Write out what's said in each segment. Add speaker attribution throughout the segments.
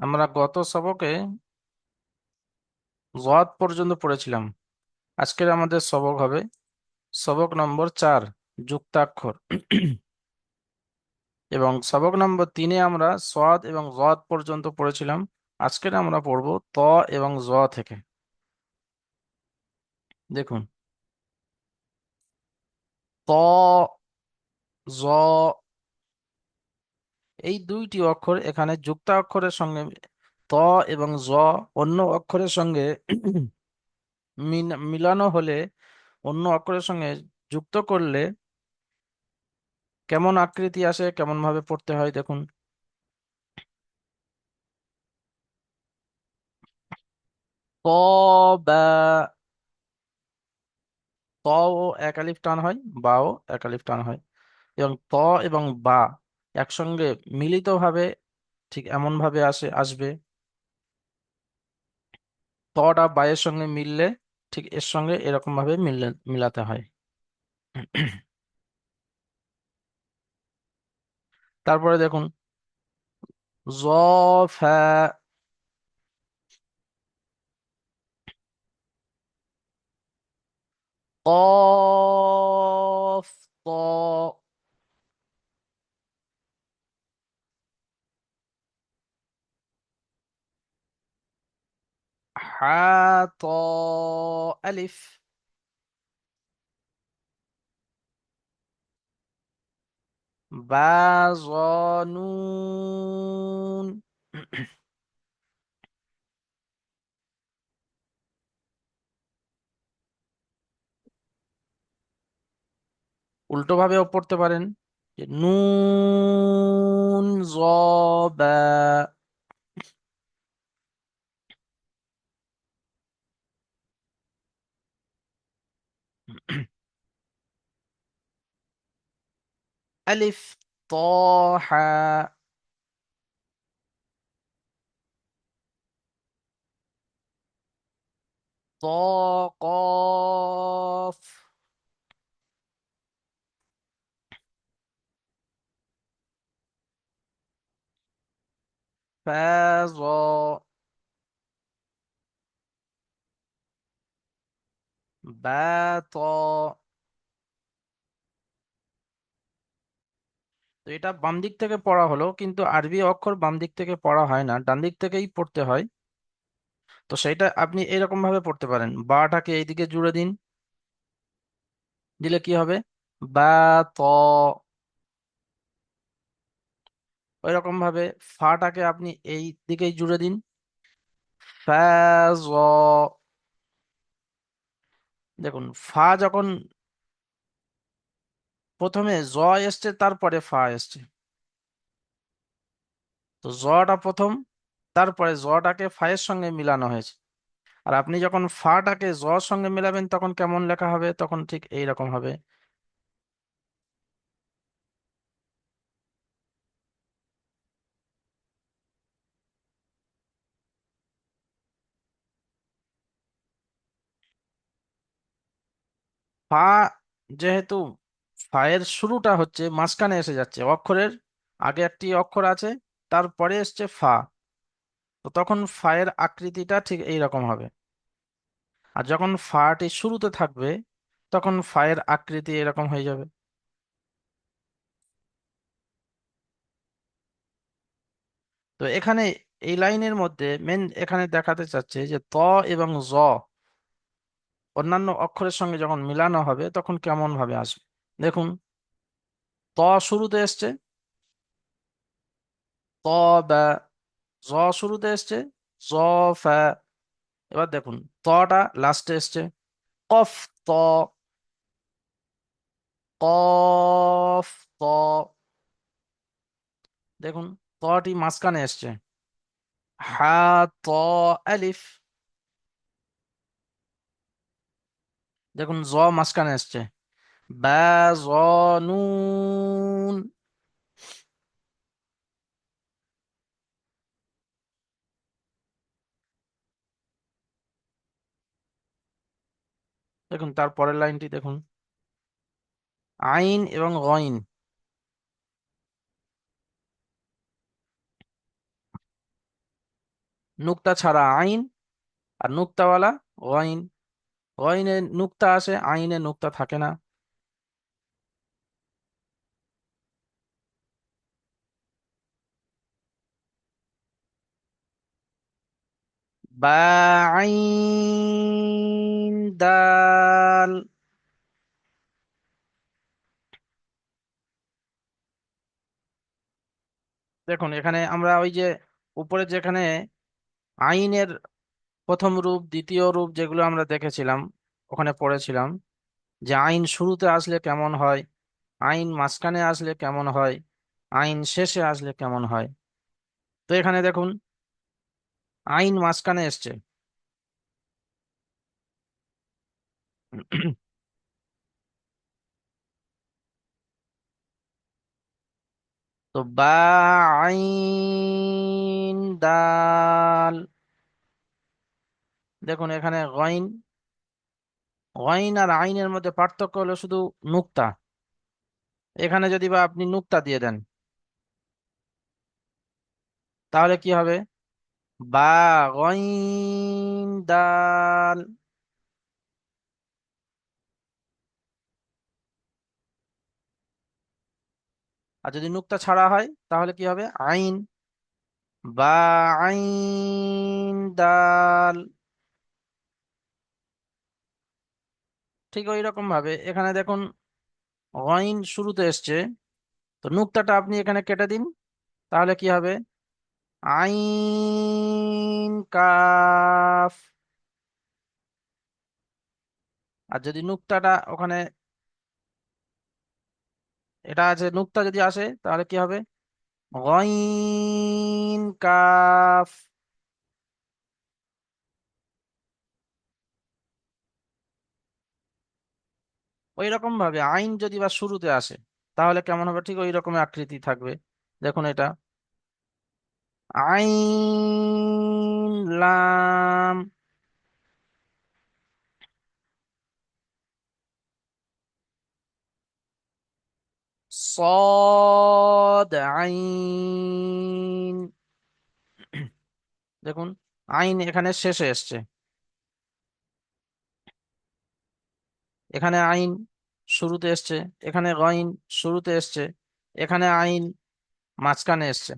Speaker 1: আমরা গত সবকে যদ পর্যন্ত পড়েছিলাম। আজকের আমাদের সবক হবে সবক নম্বর চার, যুক্তাক্ষর। এবং সবক নম্বর তিনে আমরা সদ এবং যদ পর্যন্ত পড়েছিলাম। আজকের আমরা পড়ব ত এবং জ থেকে। দেখুন। ত, জ এই দুইটি অক্ষর এখানে যুক্তাক্ষরের সঙ্গে ত এবং জ অন্য অক্ষরের সঙ্গে মিলানো হলে অন্য অক্ষরের সঙ্গে যুক্ত করলে কেমন আকৃতি আসে কেমন ভাবে পড়তে হয়, দেখুন। ত, বা, ত ও এক আলিফ টান হয়, বা ও এক আলিফ টান হয়। এবং ত এবং বা একসঙ্গে মিলিত ভাবে ঠিক এমন ভাবে আসে, আসবে। তটা বা এর সঙ্গে মিললে ঠিক এর সঙ্গে এরকম ভাবে মিললে, মিলাতে হয়। তারপরে দেখুন, জ ফা কফ ত আলিফ বা জ নুন উল্টো ভাবেও পড়তে পারেন যে নুন জ বা আলিফ ত হা ত কফ ফা জ বা ত তো এটা বাম দিক থেকে পড়া হলো, কিন্তু আরবি অক্ষর বাম দিক থেকে পড়া হয় না, ডান দিক থেকেই পড়তে হয়। তো সেটা আপনি এরকম ভাবে পড়তে পারেন। বাটাকে এইদিকে জুড়ে দিন, দিলে কি হবে? বা, ত। ওই রকম ভাবে ফাটাকে আপনি এই দিকেই জুড়ে দিন। ফা জ। দেখুন, ফা যখন প্রথমে জ এসছে, তারপরে ফা এসছে। তো জটা প্রথম, তারপরে জটাকে ফায়ের সঙ্গে মিলানো হয়েছে। আর আপনি যখন ফাটাকে জর সঙ্গে মেলাবেন, তখন কেমন লেখা হবে? তখন ঠিক এই রকম হবে। ফা যেহেতু ফায়ের শুরুটা হচ্ছে মাঝখানে এসে যাচ্ছে। অক্ষরের আগে একটি অক্ষর আছে, তারপরে এসছে ফা। তো তখন ফায়ের আকৃতিটা ঠিক এই রকম হবে। আর যখন ফাটি শুরুতে থাকবে, তখন ফায়ের আকৃতি এরকম হয়ে যাবে। তো এখানে এই লাইনের মধ্যে মেন এখানে দেখাতে চাচ্ছে যে ত এবং জ অন্যান্য অক্ষরের সঙ্গে যখন মিলানো হবে, তখন কেমন ভাবে আসবে? দেখুন, ত শুরুতে এসছে, ত বা জ শুরুতে এসছে, জ ফা এবার দেখুন, তটা লাস্টে এসছে, কফ, ত কফ, ত, দেখুন, তটি মাঝখানে এসছে, হা, ত, আলিফ, দেখুন, জ মাঝখানে এসছে নুন দেখুন, তার পরের লাইনটি দেখুন। আইন এবং গইন। নুক্তা ছাড়া আইন আর নুক্তাওয়ালা গইন। গইনে নুক্তা আসে, আইনে নুক্তা থাকে না। বা আইন দাল দেখুন, এখানে আমরা ওই যে উপরে যেখানে আইনের প্রথম রূপ, দ্বিতীয় রূপ যেগুলো আমরা দেখেছিলাম, ওখানে পড়েছিলাম, যে আইন শুরুতে আসলে কেমন হয়, আইন মাঝখানে আসলে কেমন হয়, আইন শেষে আসলে কেমন হয়। তো এখানে দেখুন আইন মাঝখানে এসছে। তো বা আইন দাল। দেখুন এখানে গইন। গইন আর আইনের মধ্যে পার্থক্য হলো শুধু নুক্তা। এখানে যদি বা আপনি নুক্তা দিয়ে দেন, তাহলে কি হবে? বা দাল আর যদি নুক্তা ছাড়া হয়, তাহলে কি হবে? আইন। বা আইন দাল ঠিক ওই রকম ভাবে এখানে দেখুন গইন শুরুতে এসছে। তো নুক্তাটা আপনি এখানে কেটে দিন। তাহলে কি হবে? আইন কাফ। আর যদি নুক্তাটা ওখানে, এটা আছে নুক্তা যদি আসে, তাহলে কি হবে? গইন কাফ। ওই রকম ভাবে আইন যদি বা শুরুতে আসে, তাহলে কেমন হবে? ঠিক ওই রকমের আকৃতি থাকবে। দেখুন এটা। আইন লাম صاد আইন দেখুন আইন এখানে শেষে এসছে এখানে আইন শুরুতে এসছে এখানে গইন শুরুতে এসছে এখানে আইন মাঝখানে এসছে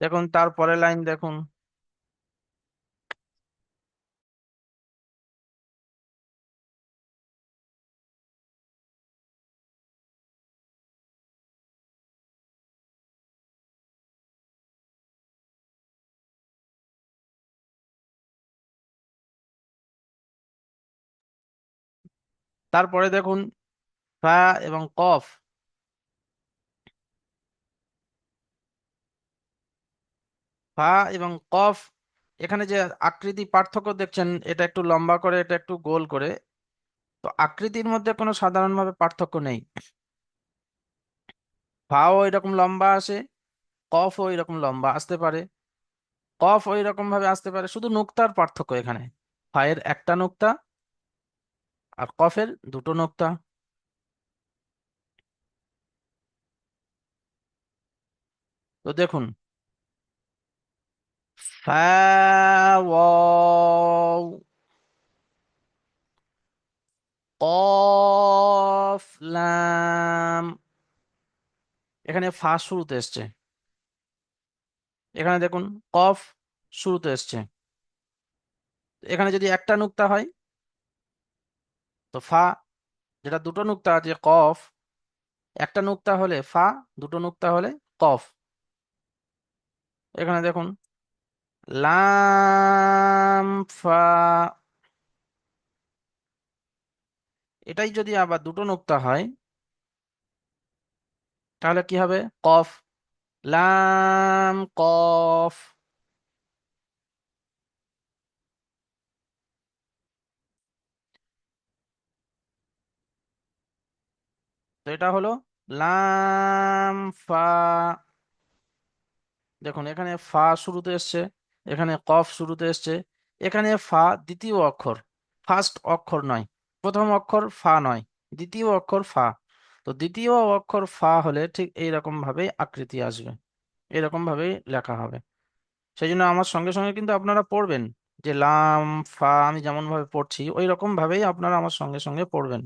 Speaker 1: দেখুন তারপরে লাইন দেখুন। তারপরে দেখুন ফা এবং কফ। ফা এবং কফ, এখানে যে আকৃতি পার্থক্য দেখছেন, এটা একটু লম্বা করে, এটা একটু গোল করে। তো আকৃতির মধ্যে কোনো সাধারণভাবে পার্থক্য নেই। ফাও এরকম লম্বা আসে কফ কফও এরকম লম্বা আসতে পারে। কফ ওই রকম ভাবে আসতে পারে, শুধু নোক্তার পার্থক্য এখানে। ফায়ের একটা নোক্তা আর কফের দুটো নোক্তা। তো দেখুন ওয়াও কফ, লাম। এখানে ফা শুরুতে এসছে। এখানে দেখুন, কফ শুরুতে এসছে। এখানে যদি একটা নুক্তা হয়, তো ফা, যেটা দুটো নুক্তা আছে, কফ, একটা নুক্তা হলে ফা, দুটো নুক্তা হলে কফ। এখানে দেখুন লাম, ফা। এটাই যদি আবার দুটো নোক্তা হয়, তাহলে কি হবে? কফ। লাম, কফ। তো এটা হলো লাম, ফা। দেখুন, এখানে ফা শুরুতে এসছে। এখানে কফ শুরুতে এসছে। এখানে ফা দ্বিতীয় অক্ষর, ফার্স্ট অক্ষর নয়, প্রথম অক্ষর ফা নয়, দ্বিতীয় অক্ষর ফা। তো দ্বিতীয় অক্ষর ফা হলে ঠিক এইরকম ভাবেই আকৃতি আসবে এরকম ভাবেই লেখা হবে। সেই জন্য আমার সঙ্গে সঙ্গে কিন্তু আপনারা পড়বেন, যে লাম, ফা আমি যেমন ভাবে পড়ছি ওই রকম ভাবেই আপনারা আমার সঙ্গে সঙ্গে পড়বেন।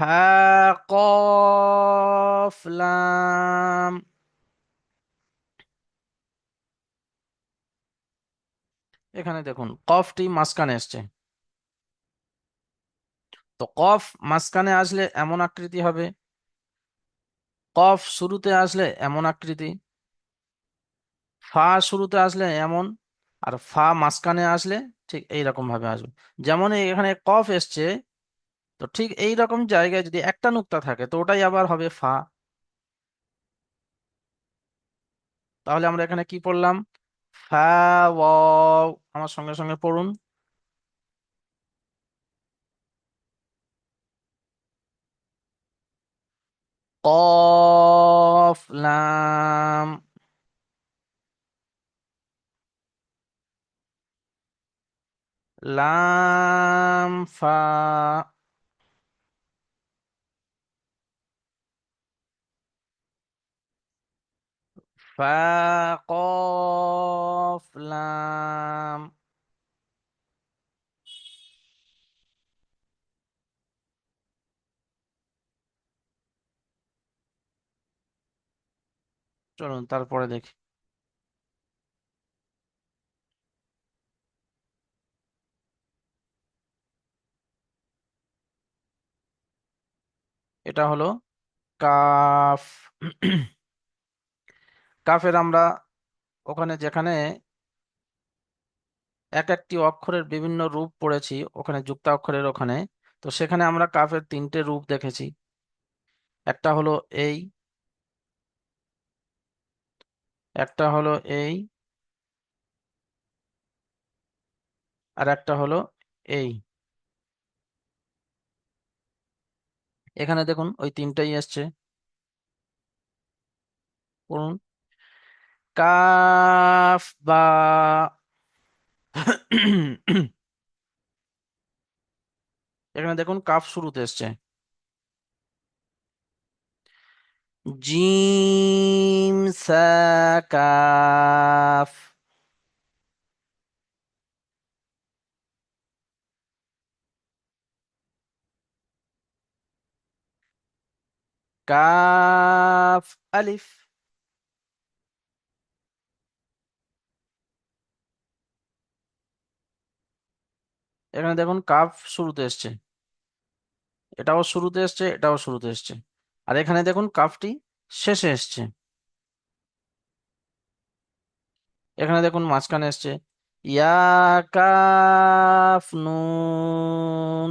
Speaker 1: হা কফ লাম এখানে দেখুন, কফটি মাঝখানে এসছে। তো কফ মাঝখানে আসলে এমন আকৃতি হবে। কফ শুরুতে আসলে এমন আকৃতি। ফা শুরুতে আসলে এমন, আর ফা মাঝখানে আসলে ঠিক এই রকম ভাবে আসবে। যেমন এখানে কফ এসছে তো ঠিক এই রকম জায়গায় যদি একটা নুক্তা থাকে, তো ওটাই আবার হবে ফা। তাহলে আমরা এখানে কি পড়লাম? ফা, ওয়াও, আমার সঙ্গে সঙ্গে পড়ুন। কফ, লাম। লাম, ফা। কফ লাম চলুন তারপরে দেখি। এটা হলো কাফ। কাফের আমরা ওখানে যেখানে এক একটি অক্ষরের বিভিন্ন রূপ পড়েছি, ওখানে যুক্তাক্ষরের ওখানে, তো সেখানে আমরা কাফের তিনটে রূপ দেখেছি। একটা হলো এই, একটা হলো এই, আর একটা হলো এই। এখানে দেখুন, ওই তিনটাই এসছে। পড়ুন। কাফ বা এখানে দেখুন কাফ শুরুতে এসছে। জিম সা কাফ। কাফ আলিফ। এখানে দেখুন কাফ শুরুতে এসছে। এটাও শুরুতে এসছে, এটাও শুরুতে এসছে। আর এখানে দেখুন কাফটি শেষে এসছে। এখানে দেখুন, মাঝখানে এসছে, ইয়া কাফ নুন।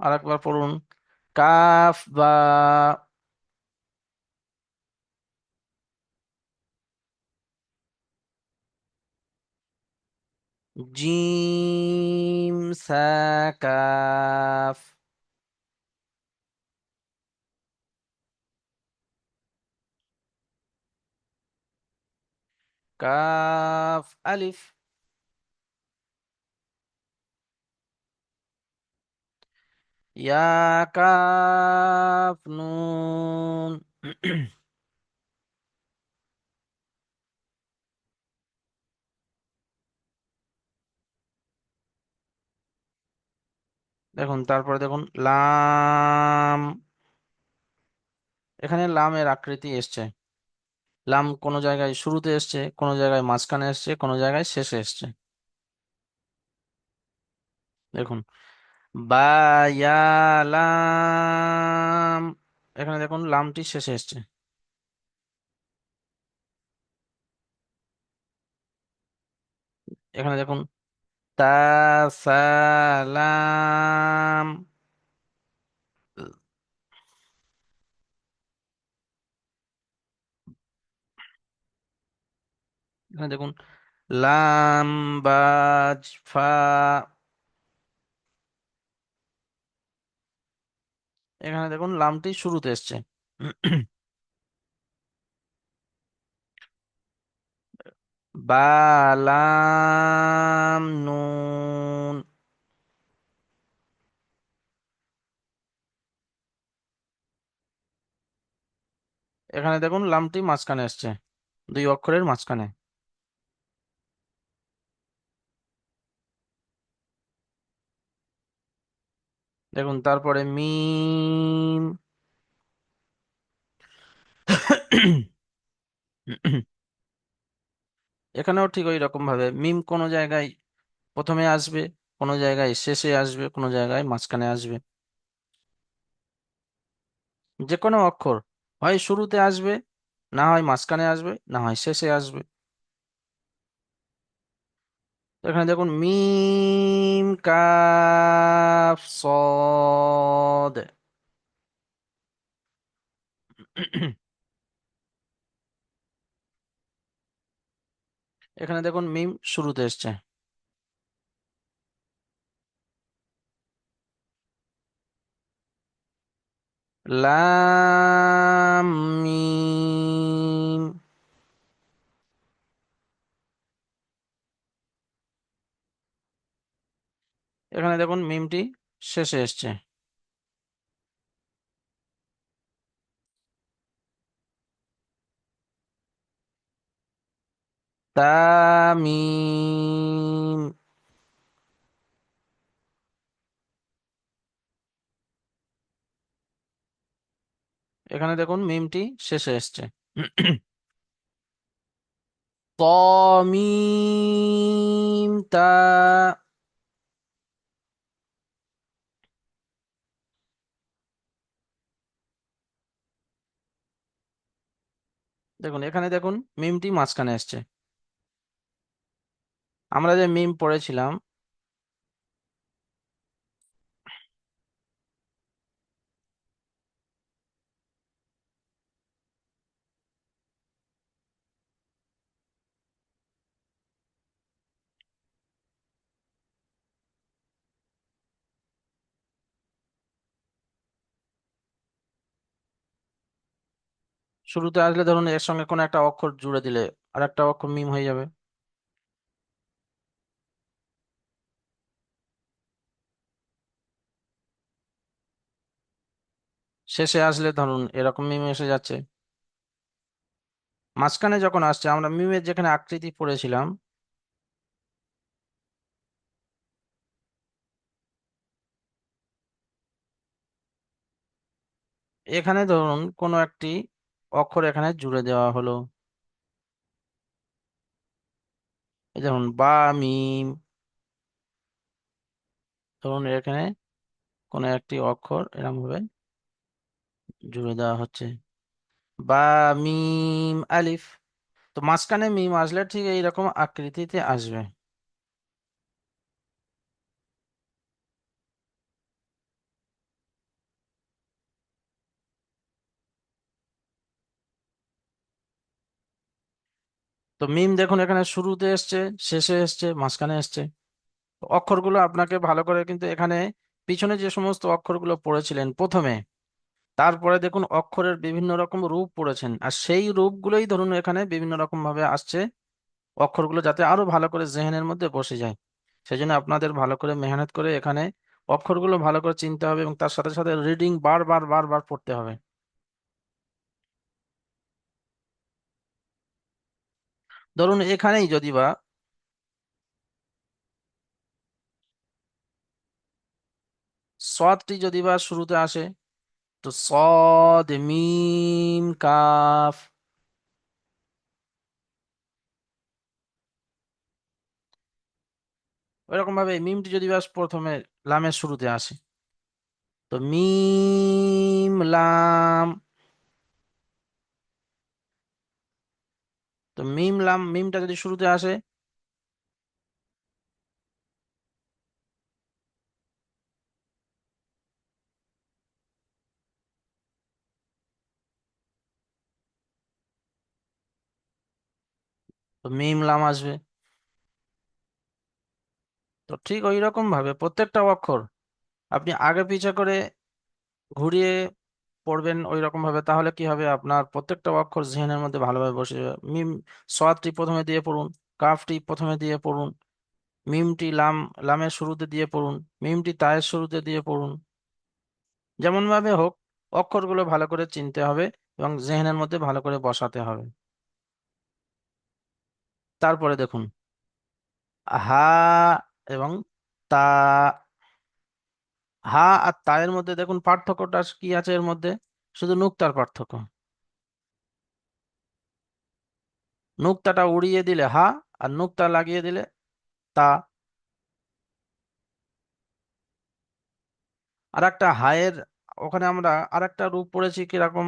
Speaker 1: আরেকবার পড়ুন। কাফ বা জিম সা কাফ কাফ কাফ নুন। দেখুন, তারপরে দেখুন, লাম। এখানে লামের আকৃতি এসছে। লাম কোনো জায়গায় শুরুতে এসছে, কোনো জায়গায় মাঝখানে এসছে, কোনো জায়গায় শেষে এসছে। দেখুন বায়ালাম এখানে দেখুন লামটি শেষে এসছে। এখানে দেখুন তাসালাম এখানে দেখুন লাম বাজ ফা এখানে দেখুন লামটি শুরুতে এসছে। বা, লাম, নুন। এখানে দেখুন লামটি মাঝখানে এসছে, দুই অক্ষরের মাঝখানে। দেখুন, তারপরে মিম। এখানেও ঠিক ওই রকম ভাবে। মিম কোনো জায়গায় প্রথমে আসবে, কোনো জায়গায় শেষে আসবে, কোনো জায়গায় মাঝখানে আসবে। যে কোনো অক্ষর। হয় শুরুতে আসবে, না হয় মাঝখানে আসবে, না হয় শেষে আসবে। এখানে দেখুন মিম কাফ সদ। এখানে দেখুন মিম শুরুতে এসছে। লাম মিম। এখানে দেখুন মিমটি শেষে এসছে। এখানে দেখুন মিমটি শেষে এসছে। তমিম তা দেখুন এখানে দেখুন মিমটি মাঝখানে আসছে আমরা যে মিম পড়েছিলাম শুরুতে আসলে ধরুন এর সঙ্গে কোনো একটা অক্ষর জুড়ে দিলে আর একটা অক্ষর মিম হয়ে যাবে। শেষে আসলে ধরুন এরকম মিম এসে যাচ্ছে। মাঝখানে যখন আসছে, আমরা মিমের যেখানে আকৃতি পড়েছিলাম, এখানে ধরুন কোনো একটি অক্ষর এখানে জুড়ে দেওয়া হলো। যেমন বা মিম ধরুন এখানে কোনো একটি অক্ষর এরকম ভাবে জুড়ে দেওয়া হচ্ছে। বা, মিম, আলিফ, তো মাঝখানে মিম আসলে ঠিক এইরকম আকৃতিতে আসবে। তো মিম দেখুন এখানে শুরুতে এসছে, শেষে এসছে, মাঝখানে এসছে। অক্ষরগুলো আপনাকে ভালো করে কিন্তু এখানে পিছনে যে সমস্ত অক্ষরগুলো পড়েছিলেন প্রথমে, তারপরে দেখুন অক্ষরের বিভিন্ন রকম রূপ পড়েছেন। আর সেই রূপগুলোই ধরুন এখানে বিভিন্ন রকম ভাবে আসছে, অক্ষরগুলো যাতে আরও ভালো করে জেহেনের মধ্যে বসে যায়। সেই জন্য আপনাদের ভালো করে মেহনত করে এখানে অক্ষরগুলো ভালো করে চিনতে হবে এবং তার সাথে সাথে রিডিং বারবার বারবার পড়তে হবে। ধরুন এখানেই যদি বা সদটি যদি বা শুরুতে আসে, তো সদ মিম কাফ। ওইরকম ভাবে মিমটি যদি বা প্রথমে লামের শুরুতে আসে, তো মিম লাম তো মিম লাম মিমটা যদি শুরুতে আসে? তো মিম লাম আসবে। তো ঠিক ওই রকম ভাবে প্রত্যেকটা অক্ষর আপনি আগে পিছে করে ঘুরিয়ে পড়বেন ওই রকম ভাবে তাহলে কি হবে? আপনার প্রত্যেকটা অক্ষর জেহেনের মধ্যে ভালোভাবে বসে যাবে। মিম, সোয়াদটি প্রথমে দিয়ে পড়ুন, কাফটি প্রথমে দিয়ে পড়ুন, মিমটি লাম, লামের শুরুতে দিয়ে পড়ুন, মিমটি তায়ের শুরুতে দিয়ে পড়ুন। যেমন ভাবে হোক, অক্ষরগুলো ভালো করে চিনতে হবে এবং জেহেনের মধ্যে ভালো করে বসাতে হবে। তারপরে দেখুন, হা এবং তা হা আর তায়ের মধ্যে দেখুন পার্থক্যটা কি আছে এর মধ্যে? শুধু নুক্তার পার্থক্য। নুক্তাটা উড়িয়ে দিলে হা আর নুক্তা লাগিয়ে দিলে তা। আর একটা হায়ের, ওখানে আমরা আর একটা রূপ পড়েছি কীরকম?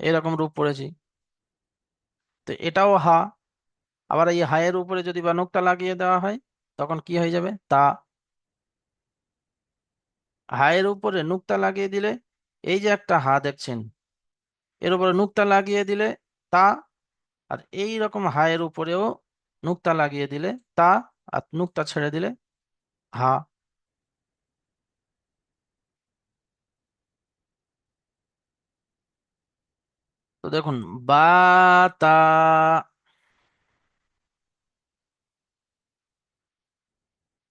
Speaker 1: এরকম রূপ পড়েছি। তো এটাও হা, আবার এই হায়ের উপরে যদি বা নুক্তা লাগিয়ে দেওয়া হয় তখন কি হয়ে যাবে? তা হায়ের উপরে নুক্তা লাগিয়ে দিলে, এই যে একটা হা দেখছেন, এর উপরে নুক্তা লাগিয়ে দিলে তা, আর এই রকম হায়ের উপরেও নুক্তা লাগিয়ে দিলে তা, আর নুক্তা ছেড়ে দিলে হা। তো দেখুন, বা, তা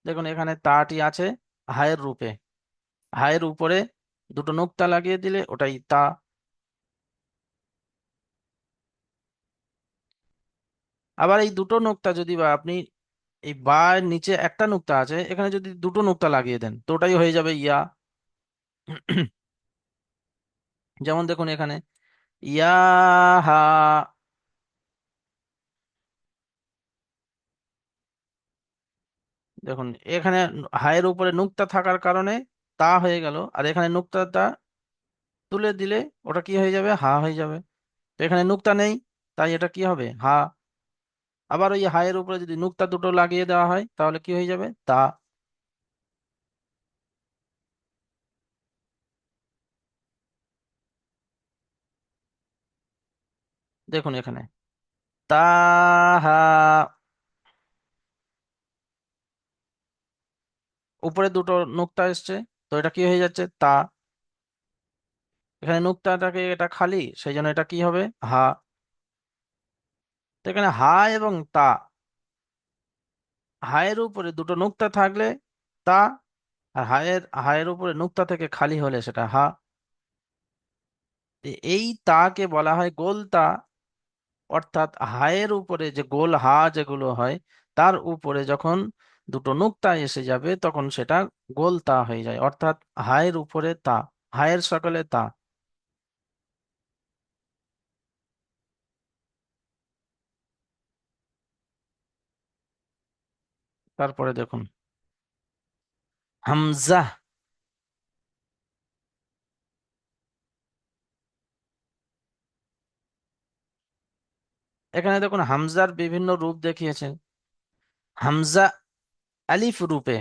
Speaker 1: দেখুন, এখানে তাটি আছে হায়ের রূপে। হায়ের উপরে দুটো নুক্তা লাগিয়ে দিলে ওটাই তা। আবার এই দুটো নুক্তা যদি বা আপনি এই বা নিচে একটা নুক্তা আছে, এখানে যদি দুটো নুক্তা লাগিয়ে দেন, তো ওটাই হয়ে যাবে ইয়া। যেমন দেখুন এখানে, ইয়া হা দেখুন, এখানে হায়ের উপরে নুক্তা থাকার কারণে তা হয়ে গেল। আর এখানে নুক্তাটা তুলে দিলে ওটা কি হয়ে যাবে? হা হয়ে যাবে। তো এখানে নুক্তা নেই, তাই এটা কি হবে? হা। আবার ওই হায়ের উপরে যদি নুক্তা দুটো লাগিয়ে দেওয়া হয়, তাহলে কি হয়ে যাবে? তা। দেখুন এখানে। তাহা উপরে দুটো নুক্তা এসছে, তো এটা কি হয়ে যাচ্ছে? তা। এখানে নুক্তাটাকে এটা খালি, সেই জন্য এটা কি হবে? হা। তো এখানে হা এবং তা। হায়ের উপরে দুটো নুক্তা থাকলে তা, আর হায়ের হায়ের উপরে নুক্তা থেকে খালি হলে সেটা হা। এই তাকে বলা হয় গোল তা, অর্থাৎ হায়ের উপরে যে গোল হা যেগুলো হয়, তার উপরে যখন দুটো নুক্তা এসে যাবে, তখন সেটা গোল তা হয়ে যায়। অর্থাৎ হায়ের উপরে তা, হায়ের সকলে তা। তারপরে দেখুন। হামজা। এখানে দেখুন, হামজার বিভিন্ন রূপ দেখিয়েছেন। হামজা আলিফ রূপে,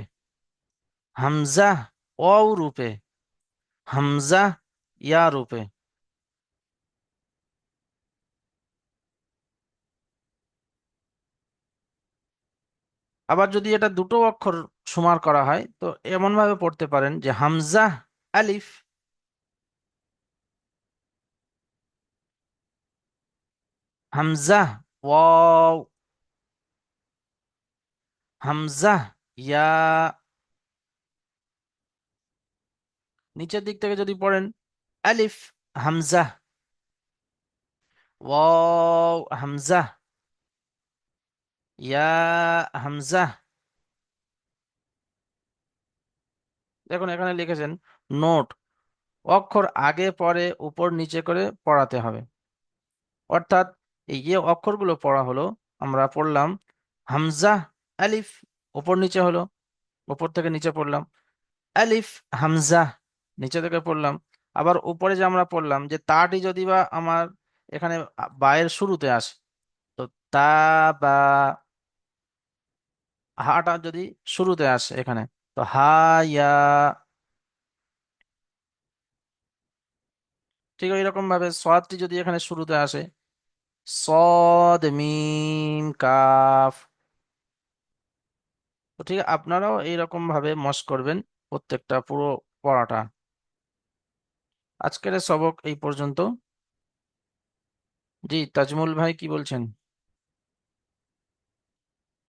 Speaker 1: হামজা ওয়াও রূপে, হামজা ইয়া রূপে। আবার যদি এটা দুটো অক্ষর সমান করা হয়, তো এমন ভাবে পড়তে পারেন যে হামজা আলিফ হামজা ওয়াও, হামজা ইয়া নিচের দিক থেকে যদি পড়েন, আলিফ, হামজা। ওয়াও, হামজা। ইয়া, হামজা। দেখুন, এখানে লিখেছেন নোট, অক্ষর আগে, পরে, উপর, নিচে করে পড়াতে হবে। অর্থাৎ এই যে অক্ষরগুলো পড়া হলো, আমরা পড়লাম হামজা, আলিফ উপর নিচে হলো উপর থেকে নিচে পড়লাম। আলিফ হামজা, নিচে থেকে পড়লাম। আবার উপরে যে আমরা পড়লাম, যে তাটি যদি বা আমার এখানে বায়ের শুরুতে আসে, তো তা বা হাটা যদি শুরুতে আসে এখানে, তো হা, ইয়া ঠিক ওই রকম ভাবে সোয়াদটি যদি এখানে শুরুতে আসে সদ মিম কাফ তো ঠিক আছে, আপনারাও এইরকম ভাবে মস করবেন প্রত্যেকটা পুরো পড়াটা। আজকের সবক এই পর্যন্ত। জি তাজমুল ভাই কি বলছেন?